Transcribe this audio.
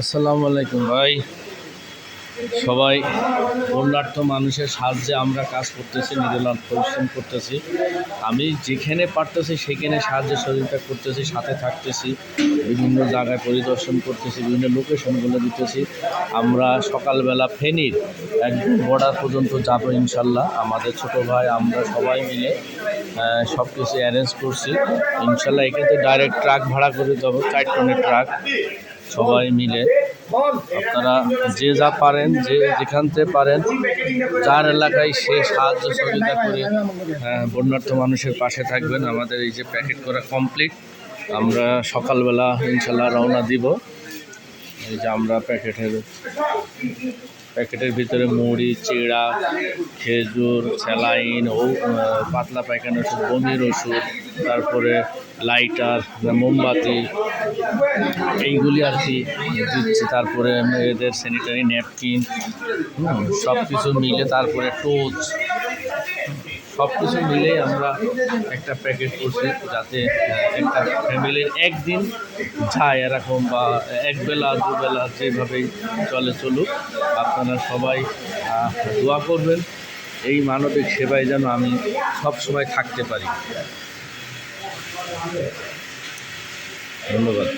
আসসালামু আলাইকুম ভাই। সবাই বন্যার্থ মানুষের সাহায্যে আমরা কাজ করতেছি, নিরলন পরিশ্রম করতেছি। আমি যেখানে পারতেছি, সেখানে সাহায্য সহযোগিতা করতেছি, সাথে থাকতেছি, বিভিন্ন জায়গায় পরিদর্শন করতেছি, বিভিন্ন লোকেশনগুলো দিতেছি। আমরা সকালবেলা ফেনীর একদম বর্ডার পর্যন্ত যাব ইনশাল্লাহ। আমাদের ছোট ভাই, আমরা সবাই মিলে সব কিছু অ্যারেঞ্জ করছি। ইনশাল্লাহ এখানে ডাইরেক্ট ট্রাক ভাড়া করে যাব চার টনের ট্রাক সবাই মিলে আপনারা যে যা পারেন যে যেখান থেকে পারেন যার এলাকায় সে সাহায্য সহযোগিতা করে আহ, বন্যার্থ মানুষের পাশে থাকবেন। আমাদের এই যে প্যাকেট করা কমপ্লিট আমরা সকালবেলা ইনশাল্লাহ রওনা দিব। এই যে আমরা প্যাকেটের প্যাকেটের ভিতরে মুড়ি চিড়া খেজুর স্যালাইন ও পাতলা পায়খানা ওষুধ বমির ওষুধ তারপরে লাইটার মোমবাতি, এইগুলি আর কি দিচ্ছি। তারপরে মেয়েদের স্যানিটারি ন্যাপকিন সব কিছু মিলে তারপরে টোচ সব কিছু মিলেই আমরা একটা প্যাকেট করছি যাতে একটা ফ্যামিলির একদিন যায় এরকম বা একবেলা, দুবেলা যেভাবেই চলে চলুক, আপনারা সবাই দোয়া করবেন। এই মানবিক সেবায় যেন আমি সব সময় থাকতে পারি। ধন্যবাদ।